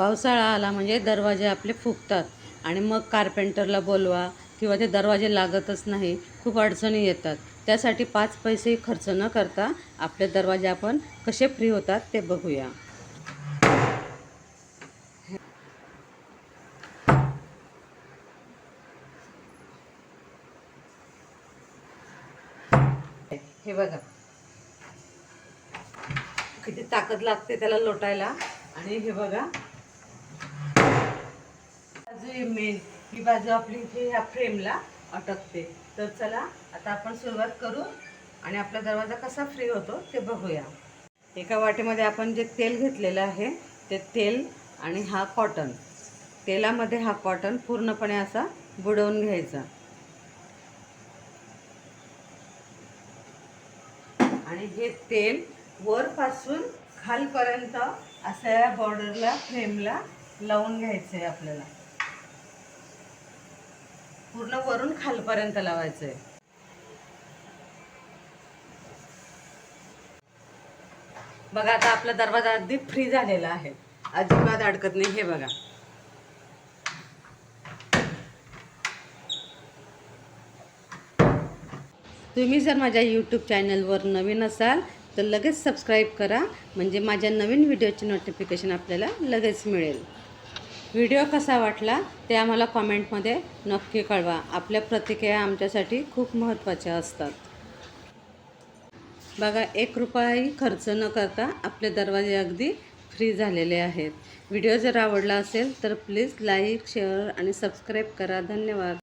पावसाळा आला म्हणजे दरवाजे आपले फुगतात आणि मग कार्पेंटरला बोलवा किंवा ते दरवाजे लागतच नाही खूप अडचणी येतात. त्यासाठी पाच पैसे खर्च न करता आपले दरवाजे आपण कसे फ्री होतात ते बघूया. हे बघा. किती ताकद लागते त्याला लोटायला. आणि हे बघा. बाजू मेन ही बाजू आपली इथे ह्या फ्रेमला अटकते. तर चला आता आपण सुरुवात करू आणि आपला दरवाजा कसा फ्री होतो ते बघूया. एका वाटीमध्ये आपण जे तेल घेतलेलं आहे ते तेल आणि हा कॉटन तेलामध्ये हा कॉटन पूर्णपणे असा बुडवून घ्यायचा. आणि हे तेल वरपासून खालपर्यंत अशा या बॉर्डरला फ्रेमला लावून घ्यायचं आहे आपल्याला. पूर्ण वरून खालपर्यंत लावायचं आहे बघा आता आपला दरवाजा अगदी फ्री झालेला आहे. अजिबात अडकत नाही हे बघा. तुम्ही जर माझ्या यूट्यूब चॅनलवर नवीन असाल तर लगेच सबस्क्राईब करा. म्हणजे माझ्या नवीन व्हिडिओची नोटिफिकेशन आपल्याला लगेच मिळेल. व्हिडिओ कसा वाटला ते आम्हाला कॉमेंटमध्ये नक्की कळवा. आपल्या प्रतिक्रिया आमच्यासाठी खूप महत्त्वाच्या असतात. बघा एक रुपयाही खर्च न करता आपले दरवाजे अगदी फ्री झालेले आहेत. व्हिडिओ जर आवडला असेल तर प्लीज लाईक शेअर आणि सबस्क्राईब करा. धन्यवाद.